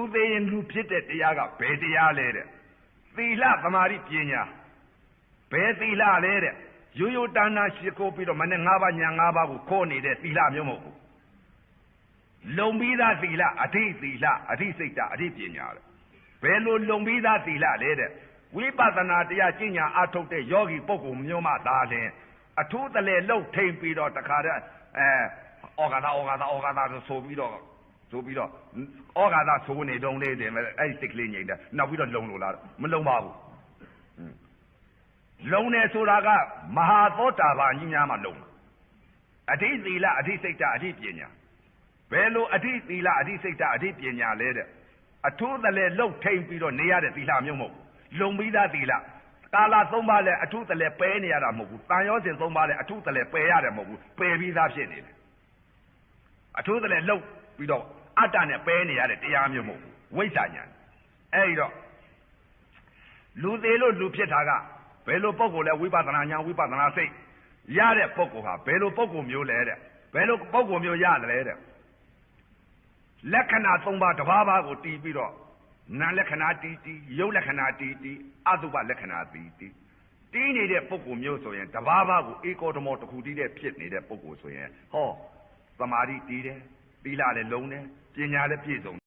လူသေးရင်လူဖြစ်တဲ့တရားကဘယ်တရားလဲတဲ့သီလသမာဓိပညာဘယ်သီလလဲတဲ့ရိုးရိုးတန်းတန်းရှိခိုးပြီးတော့မနဲ့၅ပါးညာ၅ပါးကိုခိုးနေတဲ့သီလမျိုးမဟုတ်ဘူးလုံပြီးသားသီလအဋိသီလအဋိစိတ်တအဋိပညာတဲ့ဘယ်လိုလုံပြီးသားသီလလဲတဲ့ဝိပဿနာတရားကျင့်ညာအထုတ်တဲ့ယောဂီပုဂ္ဂိုလ်မျိုးမှသာလျှင်အထူးတလဲလှုပ်ထိန်ပြီးတော့တခါတည်းအဲဩဃာသာဩဃာသာဩဃာသာဆိုပြီးတော့ ဆိုပြီးတော့ဩဃာသာဆိုနေတုံးလေးတင်မယ်အဲ့ဒီစိတ်ကလေးငြိမ်တယ်နောက်ပြီးတော့လုံလို့လားမလုံပါဘူးလုံတယ်ဆိုတာကမဟာသောတာပန်ကြီးများမှလုံအဋိသီလအဋိစိတ်တအဋိပညာဘယ်လိုအဋိသီလအဋိစိတ်တအဋိပညာလဲတဲ့အထူးတလဲလှုပ်ထိန်ပြီးတော့နေရတဲ့သီလမျိုးမဟုတ်ဘူးလုံပြီးသားသီလကာလသုံးပါးလဲအထူးတလဲပယ်နေရတာမဟုတ်ဘူးတန်ရောစဉ်သုံးပါးလဲအထူးတလဲပယ်ရတယ်မဟုတ်ဘူးပယ်ပြီးသားဖြစ်နေတယ်အထူးတလဲလှုပ်ပြီးတော့ အတ္တနဲ့ပယ်နေရတဲ့တရားမျိုးမဟုတ်ဘူးဝိဇ္ဇာညာအဲ့ဒီတော့လူသေးလို့လူဖြစ်တာကဘယ်လိုပုံကိုလဲဝိပဿနာညာဝိပဿနာစိတ်ရတဲ့ပုံကိုဟာဘယ်လိုပုံကိုမျိုးလဲတဲ့ဘယ်လိုပုံကိုမျိုးရတယ်တဲ့လက္ခဏာ၃ပါးတစ်ပါးပါးကိုတီးပြီးတော့နာလက္ခဏာတီးတီးရုပ်လက္ခဏာတီးတီးအတုပလက္ခဏာတီးတီးတီးနေတဲ့ပုံကိုမျိုးဆိုရင်တစ်ပါးပါးကိုဧကောဓမောတစ်ခုတည်းတဲ့ဖြစ်နေတဲ့ပုံကိုဆိုရင်ဟောသမာဓိတီးတယ် သီလလည်းလုံးတယ်ပညာလည်းပြည့်စုံ